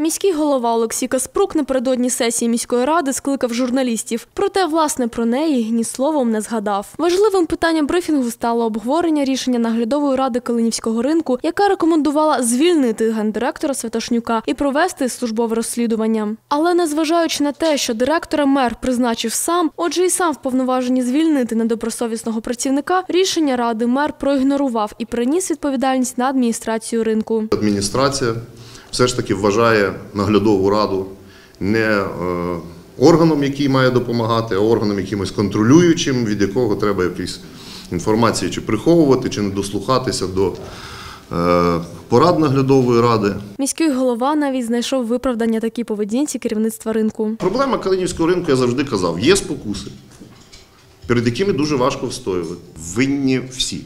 Міський голова Олексій Каспрук напередодні сесії міської ради скликав журналістів. Проте, власне, про неї ні словом не згадав. Важливим питанням брифінгу стало обговорення рішення наглядової ради Калинівського ринку, яка рекомендувала звільнити гендиректора Святошнюка і провести службове розслідування. Але незважаючи на те, що директора мер призначив сам, отже, і сам вповноважені звільнити недобросовісного працівника, рішення ради мер проігнорував і переніс відповідальність на адміністрацію ринку. Адміністрація все ж таки вважає наглядову раду не е, органом, який має допомагати, а органом якимось контролюючим, від якого треба якісь інформації чи приховувати, чи не дослухатися до е, порад наглядової ради. Міський голова навіть знайшов виправдання такій поведінці керівництва ринку. Проблема Калинівського ринку, я завжди казав, є спокуси, перед якими дуже важко встоювати. Винні всі.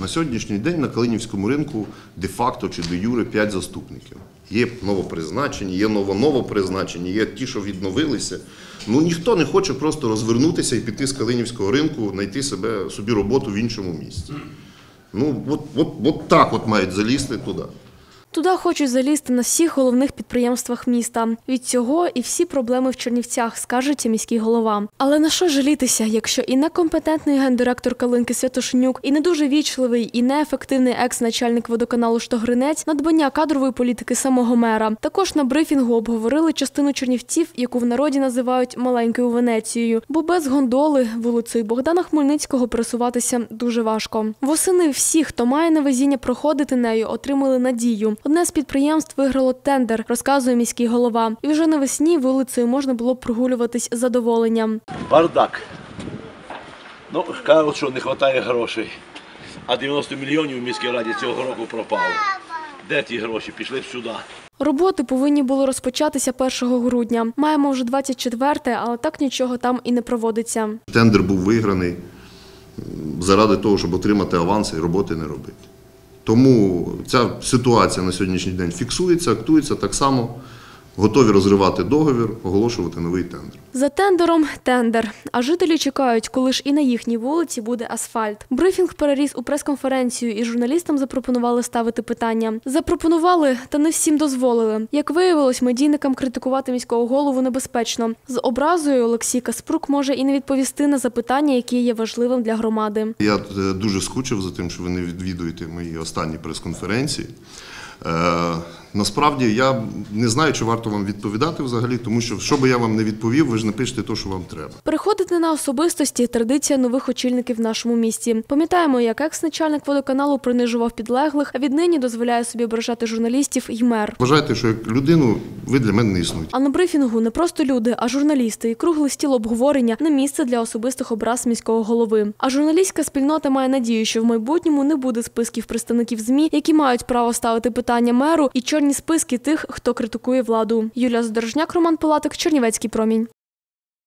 На сьогоднішній день на Калинівському ринку де-факто чи де юре 5 заступників. Є новопризначені, є ново-новопризначені, є ті, що відновилися. Ну ніхто не хоче просто розвернутися і піти з Калинівського ринку, знайти себе, собі роботу в іншому місці. Ну, от, от, от так от мають залізти туди. Туди хочуть залізти на всіх головних підприємствах міста. Від цього і всі проблеми в Чернівцях, скажеться міський голова. Але на що жалітися, якщо і некомпетентний гендиректор Калинки Святошнюк, і не дуже вічливий, і неефективний екс-начальник водоканалу Штогринець, надбання кадрової політики самого мера. Також на брифінгу обговорили частину Чернівців, яку в народі називають маленькою Венецією, бо без гондоли вулицею Богдана Хмельницького пересуватися дуже важко. Восени всі, хто має невезіння проходити нею, отримали надію. Одне з підприємств виграло тендер, розказує міський голова. І вже навесні вулицею можна було прогулюватись з задоволенням. Бардак. Ну, кажуть, що не вистачає грошей. А 90 мільйонів в міській раді цього року пропало. Де ті гроші? Пішли б сюди. Роботи повинні були розпочатися 1 грудня. Маємо вже 24-те, але так нічого там і не проводиться. Тендер був виграний заради того, щоб отримати аванси роботи не робити. Тому ця ситуація на сьогоднішній день фіксується, актується так само. Готові розривати договір, оголошувати новий тендер. За тендером тендер. А жителі чекають, коли ж і на їхній вулиці буде асфальт. Брифінг переріс у прес-конференцію, і журналістам запропонували ставити питання. Запропонували, та не всім дозволили. Як виявилось, медійникам критикувати міського голову небезпечно. З образою Олексій Каспрук може і не відповісти на запитання, які є важливим для громади. Я е, дуже скучив за тим, що ви не відвідуєте мої останні прес-конференції. Е, насправді я не знаю, чи варто вам відповідати взагалі, тому що що би я вам не відповів, ви ж напишете те, що вам треба. Переходити на особистості традиція нових очільників в нашому місті. Пам'ятаємо, як екс-начальник водоканалу принижував підлеглих, а віднині дозволяє собі ображати журналістів і мер. Вважайте, що як людину ви для мене не існуєте. А на брифінгу не просто люди, а журналісти і круглий стіл обговорення не місце для особистих образ міського голови. А журналістська спільнота має надію, що в майбутньому не буде списків представників змі, які мають право ставити питання меру, і чорні списки тих, хто критикує владу. Юлія Задорожняк, Роман Палатик, Чернівецький промінь.